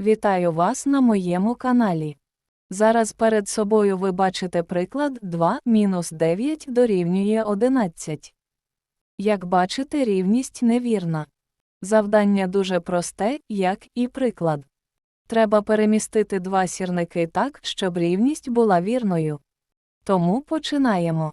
Вітаю вас на моєму каналі. Зараз перед собою ви бачите приклад 2 мінус 9 дорівнює 11. Як бачите, рівність невірна. Завдання дуже просте, як і приклад. Треба перемістити два сірники так, щоб рівність була вірною. Тому починаємо.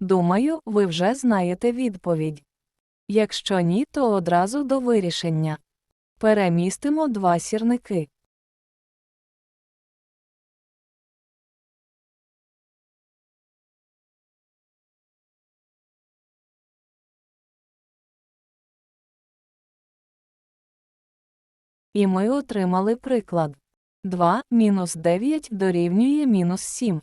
Думаю, ви вже знаєте відповідь. Якщо ні, то одразу до вирішення. Перемістимо два сірники. І ми отримали приклад. 2 мінус 9 дорівнює мінус 7.